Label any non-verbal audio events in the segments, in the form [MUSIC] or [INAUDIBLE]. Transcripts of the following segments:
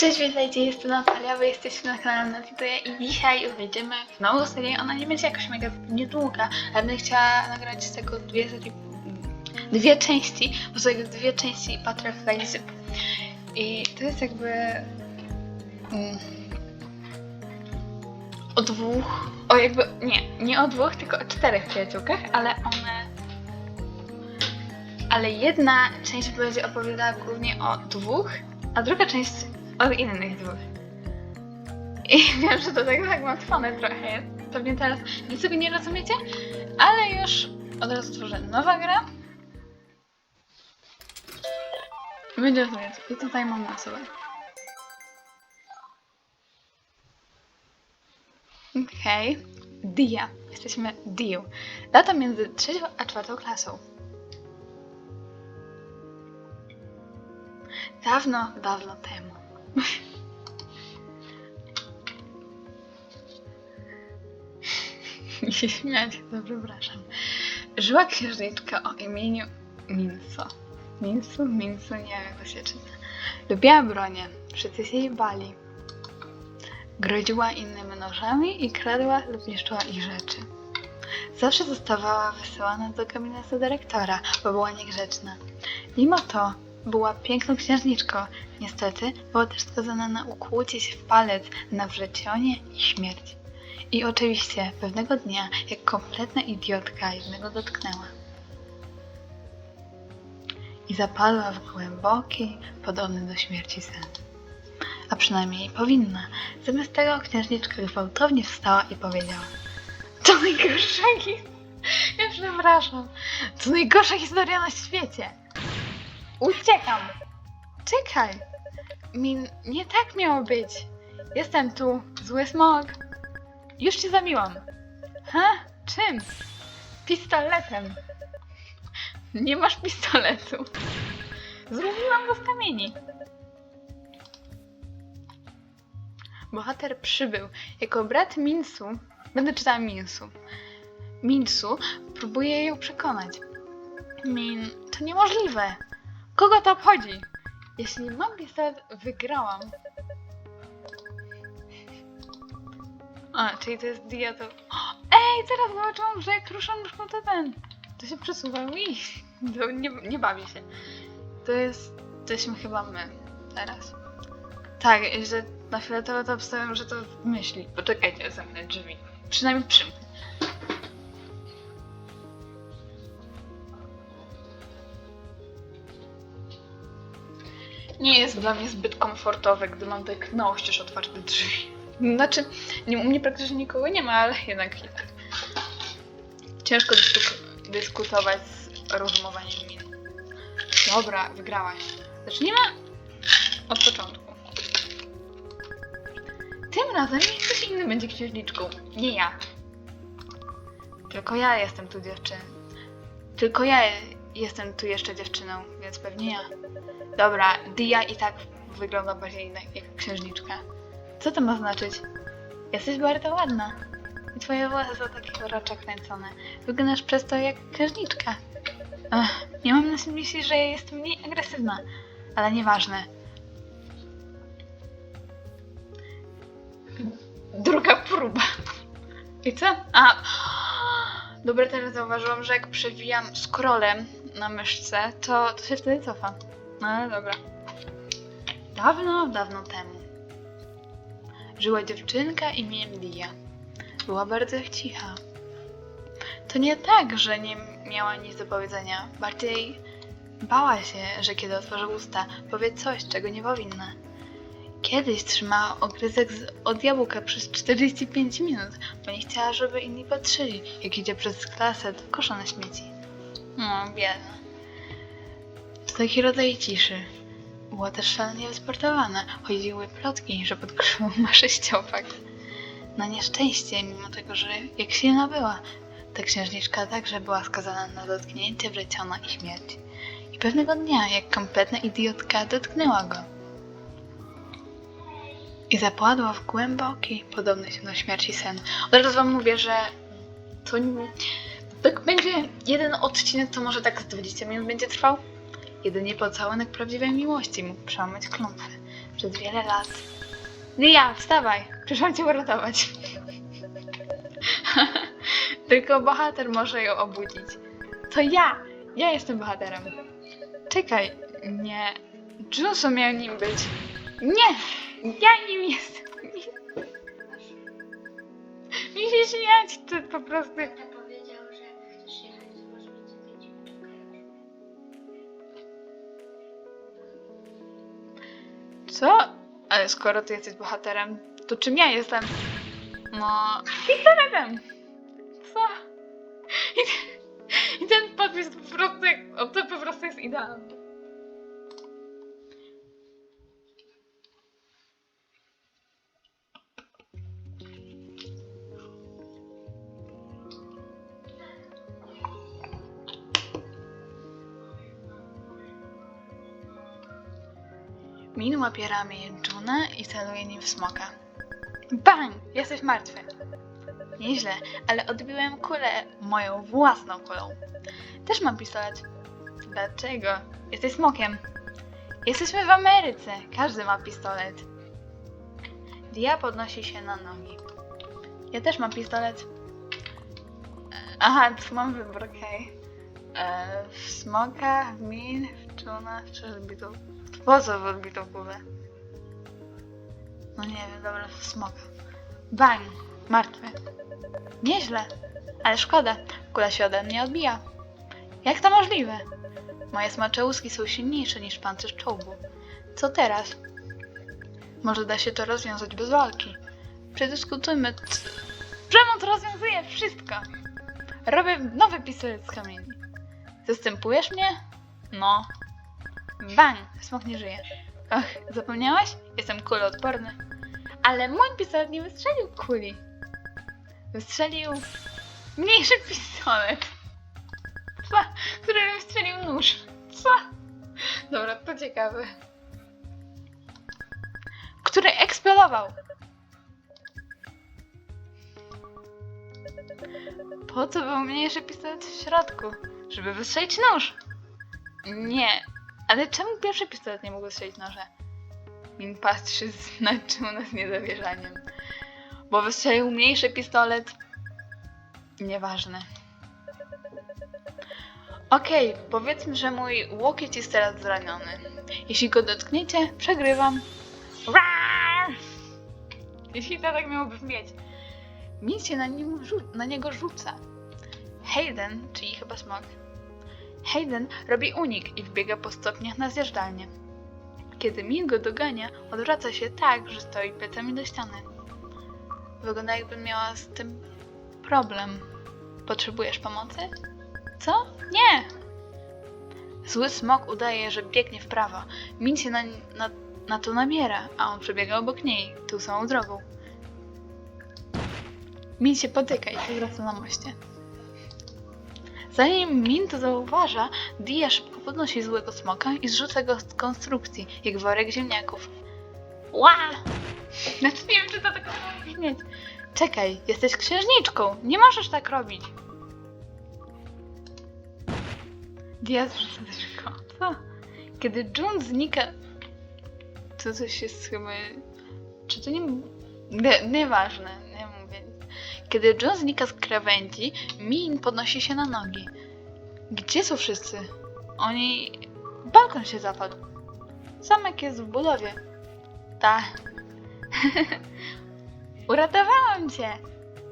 Cześć, witajcie, jestem Natalia, wy jesteście na kanale Natituja i dzisiaj wejdziemy w nową serię. Ona nie będzie jakoś mega niedługa, ale będę chciała nagrać z tego dwie serii, dwie części, bo są jakby dwie części Butterfly Zip. I to jest jakby mm, o dwóch, o jakby, nie, nie o dwóch, tylko o czterech przyjaciółkach, ale one ale jedna część będzie opowiadała głównie o dwóch, a druga część o innych dwóch. I [LAUGHS] wiem, że to tak zagmatwane trochę jest. Pewnie teraz nic sobie nie rozumiecie, ale już od razu tworzę nowa gra. Będzie rozumieć. I tutaj mam na sobie. Okej. Dia. Jesteśmy Diu. Data między trzecią a czwartą klasą. Dawno, dawno temu. [LAUGHS] Nie się śmiać, to przepraszam. Żyła księżniczka o imieniu Minso. Minsu? Minsu? Nie wiem jak to się czyta. Lubiła bronię. Wszyscy się jej bali. Groziła innym nożami i kradła lub niszczyła ich rzeczy. Zawsze zostawała wysyłana do gabinetu dyrektora, bo była niegrzeczna. Mimo to była piękną księżniczką. Niestety była też skazana na ukłucie się w palec, na wrzecionie i śmierć. I oczywiście pewnego dnia, jak kompletna idiotka, jednego dotknęła. I zapadła w głęboki, podobny do śmierci sen. A przynajmniej powinna. Zamiast tego księżniczka gwałtownie wstała i powiedziała To historia. [LAUGHS] Ja przepraszam. To najgorsza historia na świecie. Uciekam! Czekaj! Min, nie tak miało być. Jestem tu, zły smog. Już cię zabiłam. Ha? Czym? Pistoletem. Nie masz pistoletu. Zrobiłam go z kamieni. Bohater przybył. Jako brat Minsu, będę czytała Minsu. Minsu próbuje ją przekonać. Min, to niemożliwe. Kogo to obchodzi? Jeśli mam pistolet, wygrałam. A, czyli to jest dia, to... Ej, teraz zobaczyłam, że jak ruszam już to ten... To się przesuwa i... To nie, nie bawię się. To jest... To jesteśmy chyba my. Teraz. Tak, że na fioletowo to obstawiam, że to myśli. Poczekajcie, zamknę drzwi. Przynajmniej przymknę. Nie jest dla mnie zbyt komfortowe, gdy mam tak na oścież otwarte drzwi. Znaczy, nie, u mnie praktycznie nikogo nie ma, ale jednak tak. Ciężko dysku- dyskutować z rozumowaniem min. Dobra, wygrałaś. Zacznijmy od początku. Tym razem ktoś inny będzie księżniczką, nie ja. Tylko ja jestem tu dziewczyną. Tylko ja jestem tu jeszcze dziewczyną, więc pewnie ja. Dobra, Dia i tak wygląda bardziej jak księżniczka. Co to ma znaczyć? Jesteś bardzo ładna. I twoje włosy są takie urocze kręcone. Wyglądasz przez to jak księżniczka. Nie mam na myśli, że jestem mniej agresywna, ale nieważne. Druga próba. I co? A, dobra, teraz zauważyłam, że jak przewijam scrollem na myszce, to, to się wtedy cofa. No ale dobra. Dawno, dawno temu żyła dziewczynka imieniem Lia. Była bardzo cicha. To nie tak, że nie miała nic do powiedzenia. Bardziej bała się, że kiedy otworzy usta, powie coś, czego nie powinna. Kiedyś trzymała ogryzek z, od jabłka przez 45 minut, bo nie chciała, żeby inni patrzyli, jak idzie przez klasę do kosza na śmieci. No. To taki rodzaj ciszy. Była też szalenie wysportowana. Chodziły plotki, że pod krzywą [LAUGHS] ma sześciopak. Na nieszczęście, mimo tego, że jak silna była, ta księżniczka także była skazana na dotknięcie, wleciona i śmierć. I pewnego dnia, jak kompletna idiotka, dotknęła go. I zapadła w głęboki, podobny się do śmierci sen. Od razu wam mówię, że to nie- tak będzie jeden odcinek, to może tak z 20 minut będzie trwał. Jedynie pocałunek prawdziwej miłości mógł przełamać klątwę. Przez wiele lat. Lia, wstawaj! Przyszłam cię uratować. [LAUGHS] Tylko bohater może ją obudzić. To ja! Ja jestem bohaterem. Czekaj, nie. Junso miał nim być. Nie! Ja nim jestem. [LAUGHS] Mi się śmiać, to po prostu. Ale skoro ty jesteś bohaterem, to czym ja jestem? No, pistoletem! Co? I, ten- i ten podpis po prostu, to po prostu jest idealny. Min łapie ramię Juna i celuje nim w smoka. Bang! Jesteś martwy. Nieźle, ale odbiłem kulę moją własną kulą. Też mam pistolet. Dlaczego? Jesteś smokiem. Jesteśmy w Ameryce. Każdy ma pistolet. Dia podnosi się na nogi. Ja też mam pistolet. E, Aha, [LAUGHS] tu mam wybór, okej. E, W smoka, w min, w czuna, czy odbitą... Po co w odbitą kulę? No nie wiem, dobra, w smoka. Bang! Martwy. Nieźle, ale szkoda. Kula się ode mnie odbija. Jak to możliwe? Moje smaczeuski są silniejsze niż pancerz czołgu. Co teraz? Może da się to rozwiązać bez walki. Przedyskutujmy. c- Przemont rozwiązuje wszystko. Robię nowy pistolet z kamieni. Zastępujesz mnie? No. Bang! Smok nie żyje. Och, zapomniałaś? Jestem kuloodporny. Ale mój pistolet nie wystrzelił kuli. Wystrzelił mniejszy pistolet. Co? Który wystrzelił nóż. Co? Dobra, to ciekawe. Który eksplodował. Po co był mniejszy pistolet w środku? Żeby wystrzelić nóż. Nie. Ale czemu pierwszy pistolet nie mógł wystrzelić noża? Min patrzy [LAUGHS] z na z niedowierzaniem. Bo wystrzelił mniejszy pistolet. Nieważne. Okej, powiedzmy, że mój łokieć jest teraz zraniony. Jeśli go dotkniecie, przegrywam. Rar! Jeśli to tak miałoby brzmieć. Min się na, nim na niego rzuca. Hayden, czyli chyba smok. Hayden robi unik i wbiega po stopniach na zjeżdżalnię. Kiedy Min go dogania, odwraca się tak, że stoi plecami do ściany. Wygląda jakby miała z tym problem. Potrzebujesz pomocy? Co? Nie! Zły smok udaje, że biegnie w prawo. Min się na, na, na to nabiera, a on przebiega obok niej, tą samą drogą. Min się potyka i powraca na moście. Zanim Min to zauważa, Dia szybko podnosi złego smoka i zrzuca go z konstrukcji, jak worek ziemniaków. Ła! [LAUGHS] Znaczy nie wiem, czy to tak brzmieć. Czekaj, jesteś księżniczką, nie możesz tak robić. Dia zrzuca szybko. Co? Kiedy June znika... To coś jest chyba... Czy to nie... nie nieważne. Kiedy John znika z krawędzi, Min podnosi się na nogi. Gdzie są wszyscy? Oni... Balkon się zapadł. Zamek jest w budowie. Ta. [LAUGHS] Uratowałam cię!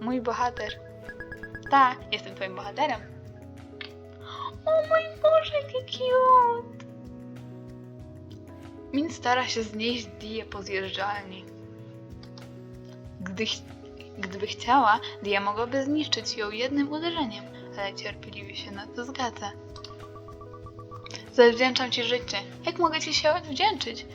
Mój bohater. Ta, jestem twoim bohaterem. O mój Boże, jaki cute! Min stara się znieść Dię po zjeżdżalni. Gdy, gdyby chciała, Dia mogłaby zniszczyć ją jednym uderzeniem, ale cierpliwie się na to zgadza. Zawdzięczam ci życie. Jak mogę ci się odwdzięczyć?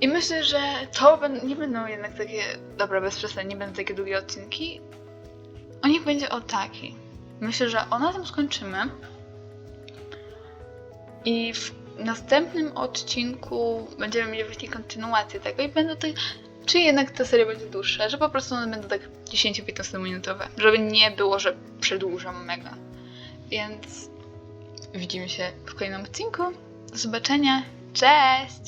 I myślę, że to nie będą jednak takie, dobra, bez przesady, nie będą takie długie odcinki. O nich będzie o taki. Myślę, że o na tym skończymy. I w następnym odcinku będziemy mieli właśnie kontynuację tego i będą te, czy jednak ta seria będzie dłuższa, że po prostu one będą tak 10-15 minutowe, żeby nie było, że przedłużam mega. Więc widzimy się w kolejnym odcinku. Do zobaczenia. Cześć!